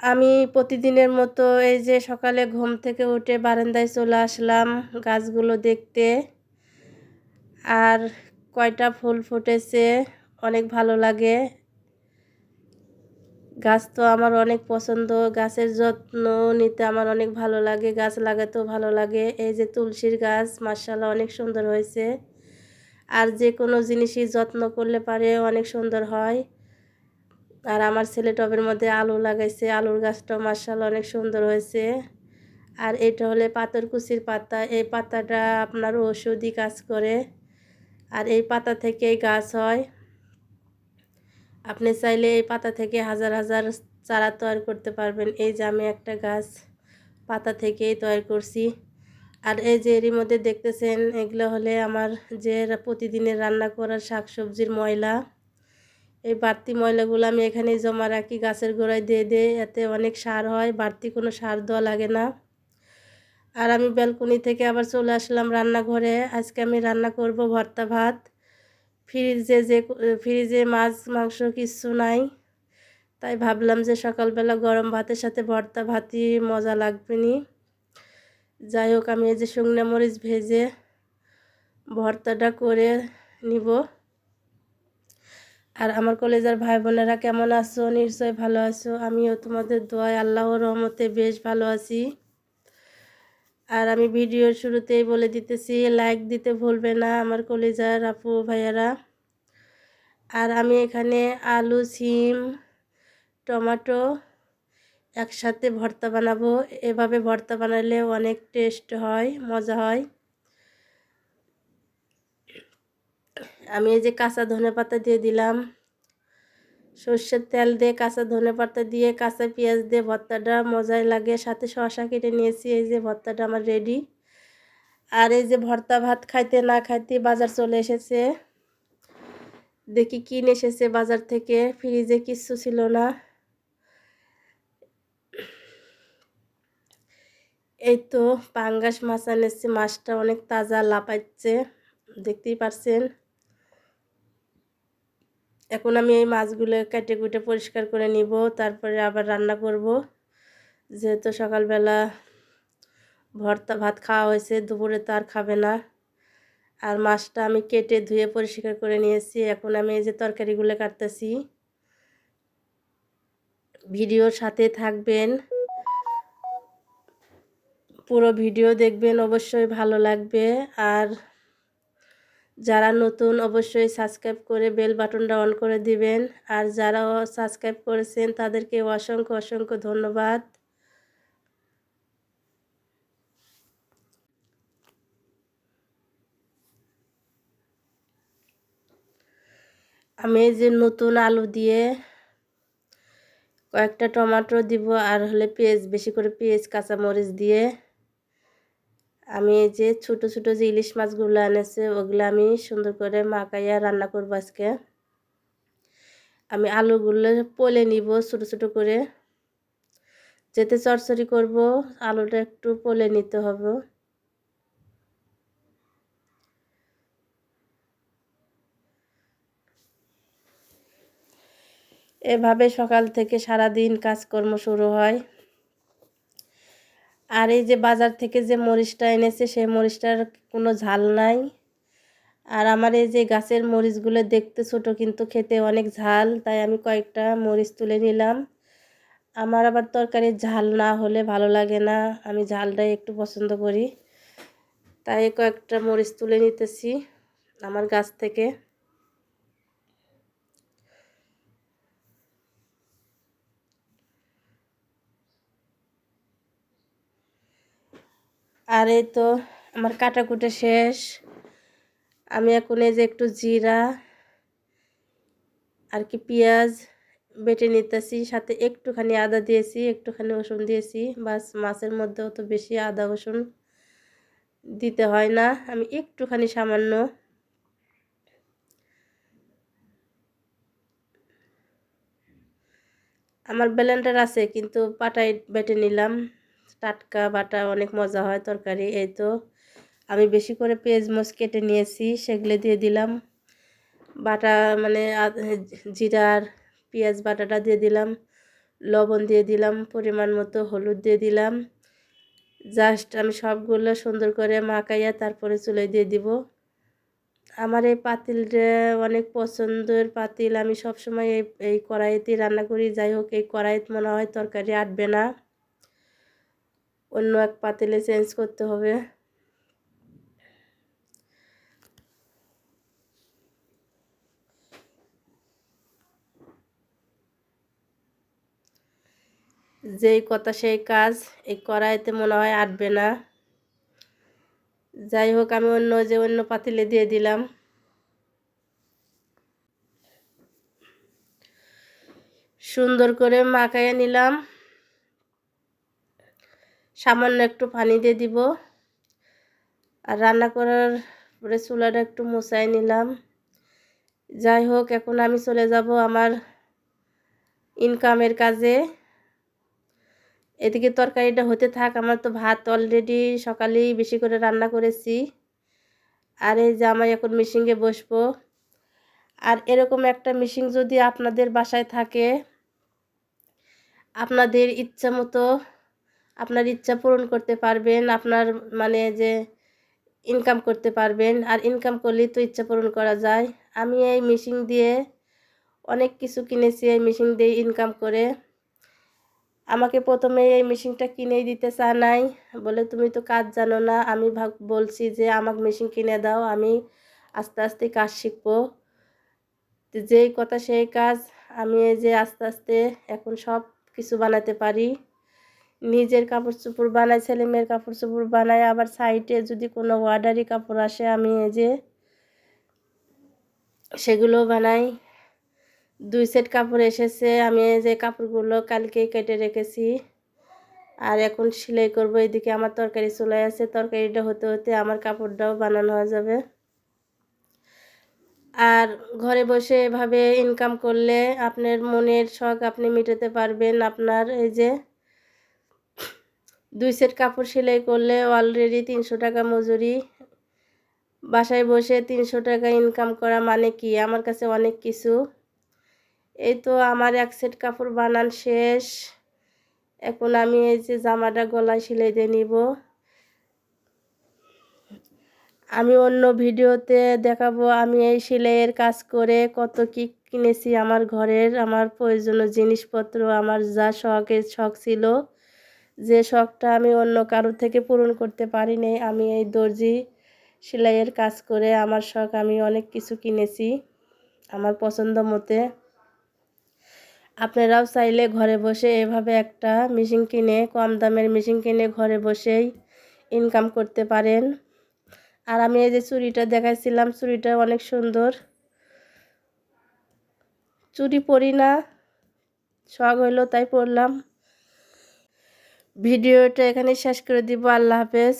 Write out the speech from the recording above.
আমি প্রতিদিনের মতো এই যে সকালে ঘুম থেকে উঠে বারান্দায় চলে আসলাম গাছগুলো দেখতে। আর কয়টা ফুল ফুটেছে, অনেক ভালো লাগে। গাছ তো আমার অনেক পছন্দ, গাছের যত্ন নিতে আমার অনেক ভালো লাগে, গাছ লাগাতেও ভালো লাগে। এই যে তুলসীর গাছ মার্শাল্লাহ অনেক সুন্দর হয়েছে। আর যে কোনো জিনিসই যত্ন করলে পারে অনেক সুন্দর হয়। আর আমার ছেলে টবের মধ্যে আলু লাগাইছে, আলুর গাছটা মার্শাল অনেক সুন্দর হয়েছে। আর এটা হলে পাথরকুচির পাতা, এই পাতাটা আপনার ওষুধই কাজ করে। আর এই পাতা থেকেই গাছ হয়। আপনি চাইলে এই পাতা থেকে হাজার হাজার চারা তৈরি করতে পারবেন। এই যে আমি একটা গাছ পাতা থেকেই তৈরি করছি। আর এই যে এরই মধ্যে দেখতেছেন, এগুলো হলে আমার যে প্রতিদিনের রান্না করার শাকসবজির ময়লা এই বাড়তি ময়লাগুলো আমি এখানে জমা রাখি, গাছের গোড়ায় দিয়ে দিই, এতে অনেক সার হয়, বাড়তি কোনো সার দেওয়া লাগে না। আর আমি ব্যালকনি থেকে আবার চলে আসলাম রান্নাঘরে। আজকে আমি রান্না করব ভর্তা ভাত। ফ্রিজে যে ফ্রিজে মাছ, মাংস কিছু নাই। তাই ভাবলাম যে সকালবেলা গরম ভাতের সাথে ভর্তা ভাতই মজা লাগবে নি। যাই হোক, আমি এই যে শুকনো মরিচ ভেজে ভর্তাটা করে নিব। আর আমার কলেজের ভাই বোনেরা কেমন আছো? নিশ্চয় ভালো আছো। আমিও তোমাদের দোয়ায় আল্লাহর রহমতে বেশ ভালো আছি। আর আমি ভিডিওর শুরুতেই বলে দিতেছি লাইক দিতে ভুলবে না আমার কলেজার আপু ভাইয়ারা। আর আমি এখানে আলু, সিম, টমাটো একসাথে ভর্তা বানাবো। এভাবে ভর্তা বানালে অনেক টেস্ট হয়, মজা হয়। আমি এই যে কাঁচা ধনে পাতা দিয়ে দিলাম। সর্ষের তেল দিয়ে কাঁচা ধনে পাতা দিয়ে, কাঁচা পেঁয়াজ দিয়ে, ভর্তাটা মজায় লাগে। সাথে শশা কেটে নিয়েছি, এই যে ভর্তাটা আমার রেডি আর এই যে ভর্তা ভাত খাইতে না খাইতে বাজার চলে এসেছে। দেখি কিনে এসেছে বাজার থেকে। ফ্রিজে কিচ্ছু ছিল না। এই তো পাঙ্গাস মাছ আনেছে মাছটা অনেক তাজা লাপাচ্ছে দেখতেই পারছেন। এখন আমি এই মাছগুলো কেটে কুটে পরিষ্কার করে নিব, তারপরে আবার রান্না করব। যেহেতু সকালবেলা ভর্তা ভাত খাওয়া হয়েছে, দুপুরে তো আর খাবে না। আর মাছটা আমি কেটে ধুয়ে পরিষ্কার করে নিয়েছি। এখন আমি এই যে তরকারিগুলো কাটতেছি। ভিডিওর সাথে থাকবেন। পুরো ভিডিও দেখবেন, অবশ্যই ভালো লাগবে। আর যারা নতুন অবশ্যই সাবস্ক্রাইব করে বেল বাটনটা অন করে দিবেন। আর যারা সাবস্ক্রাইব করেছেন, তাদেরকে অসংখ্য অসংখ্য ধন্যবাদ। আমি যে নতুন আলু দিয়ে কয়েকটা টমাটো দিব, আর হলে পেঁয়াজ, বেশি করে পেঁয়াজ, কাঁচামরিচ দিয়ে। আমি এই যে ছোট ছোট যে ইলিশ মাছগুলো এনেছে, ওগুলো আমি সুন্দর করে মাখাইয়া রান্না করব আজকে। আমি আলুগুলো পলে নিব ছোট ছোট করে। যেতে চরচরি করব, আলুটা একটু পলে নিতে হবে। এভাবে সকাল থেকে সারা দিন কাজকর্ম শুরু হয়। আর এই যে বাজার থেকে যে মরিচটা এনেছে, সেই মরিচটার কোনো ঝাল নাই। আর আমার এই যে গাছের মরিচগুলো দেখতে ছোট, কিন্তু খেতে অনেক ঝাল, তাই আমি কয়েকটা মরিচ তুলে নিলাম। আমার আবার তরকারির ঝাল না হলে ভালো লাগে না, আমি ঝালটাই একটু পছন্দ করি। তাই কয়েকটা মরিচ তুলে নিতেছি আমার গাছ থেকে। আর এই তো আমার কাটাকুটে শেষ। আমি এখন এই যে একটু জিরা আর কি পেঁয়াজ বেটে নিতেছি, সাথে একটুখানি আদা দিয়েছি, একটুখানি রসুন দিয়েছি। বাস মাছের মধ্যেও তো বেশি আদা, রসুন দিতে হয় না। আমি একটুখানি সামান্য আমার ব্লেন্ডার আছে, কিন্তু পাটাই বেটে নিলাম। টাটকা বাটা অনেক মজা হয় তরকারি, এই তো। আমি বেশি করে পেঁয়াজ মচ কেটে নিয়েছি, সেগুলো দিয়ে দিলাম। বাটা মানে জিরার পেঁয়াজ বাটাটা দিয়ে দিলাম। লবণ দিয়ে দিলাম, পরিমাণ মতো হলুদ দিয়ে দিলাম। জাস্ট আমি সবগুলো সুন্দর করে মাখাইয়া তারপরে চুলে দিয়ে দিব। আমার এই পাতিলটা অনেক পছন্দের পাতিল, আমি সবসময় এই এই কড়াইতেই রান্না করি। যাই হোক, এই কড়াইত মনে হয় তরকারি আটবে না। অন্য এক পাতিলে চেঞ্জ করতে হবে। যেই কথা সেই কাজ, এই কড়াইতে মনে হয় আটবে না। যাই হোক, আমি অন্য যে অন্য পাতিলে দিয়ে দিলাম। সুন্দর করে মাখাইয়ে নিলাম। সামান্য একটু পানি দিয়ে দিব। আর রান্না করার পরে চুলাটা একটু মুছাই নিলাম। যাই হোক, এখন আমি চলে যাব আমার ইনকামের কাজে। এদিকে তরকারিটা হতে থাক, আমার তো ভাত অলরেডি সকালেই বেশি করে রান্না করেছি। আর এই যে আমি এখন মিশিংয়ে বসবো। আর এরকম একটা মিশিং যদি আপনাদের বাসায় থাকে, আপনাদের ইচ্ছা মতো আপনার ইচ্ছা পূরণ করতে পারবেন, আপনার মানে যে ইনকাম করতে পারবেন, আর ইনকাম করলেই তো ইচ্ছা পূরণ করা যায়। আমি এই মেশিন দিয়ে অনেক কিছু কিনেছি, এই মেশিন দিয়ে ইনকাম করে। আমাকে প্রথমে এই মেশিনটা কিনেই দিতে চা নাই, বলে, তুমি তো কাজ জানো না, আমি ভাব বলছি যে, আমাকে মেশিন কিনে দাও, আমি আস্তে আস্তে কাজ শিখব। যেই কথা সেই কাজ, আমি এই যে আস্তে আস্তে এখন সব কিছু বানাতে পারি। নিজের কাপড় চোপড় বানাই ছেলে মেয়ের কাপড় চোপড় বানাই আবার সাইডে যদি কোনো অর্ডারি কাপড় আসে, আমি এই যে সেগুলো বানাই। দুই সেট কাপড় এসেছে, আমি এই যে কাপড়গুলো কালকেই কেটে রেখেছি। আর এখন সেলাই করব, এদিকে আমার তরকারি চলে আছে, তরকারিটা হতে হতে আমার কাপড়টাও বানানো হয়ে যাবে। আর ঘরে বসে এভাবে ইনকাম করলে আপনার মনের শখ আপনি মেটাতে পারবেন, আপনার এই যে দুই সেট কাপড় সেলাই করলে অলরেডি তিনশো টাকা মজুরি। বাসায় বসে তিনশো টাকা ইনকাম করা মানে কি? আমার কাছে অনেক কিছু। এই তো আমার এক সেট কাপড় বানান শেষ। এখন আমি এই যে জামাটা গলায় সেলাই দিয়ে নিব। আমি অন্য ভিডিওতে দেখাবো আমি এই সেলাইয়ের কাজ করে কত কি কিনেছি আমার ঘরের, আমার প্রয়োজনীয় জিনিসপত্র, আমার যা শখের শখ ছিল। যে শখটা আমি অন্য কারোর থেকে পূরণ করতে পারি পারিনি আমি এই দর্জি সেলাইয়ের কাজ করে আমার শখ আমি অনেক কিছু কিনেছি আমার পছন্দ মতে। আপনারাও চাইলে ঘরে বসে এভাবে একটা মেশিন কিনে, কম দামের মেশিন কিনে ঘরে বসেই ইনকাম করতে পারেন। আর আমি এই যে চুড়িটা দেখাইছিলাম, চুড়িটা অনেক সুন্দর। চুড়ি পরি না, শখ হইল তাই পরলাম। ভিডিওটা এখানে শেষ করে দিব। আল্লাহ হাফেজ।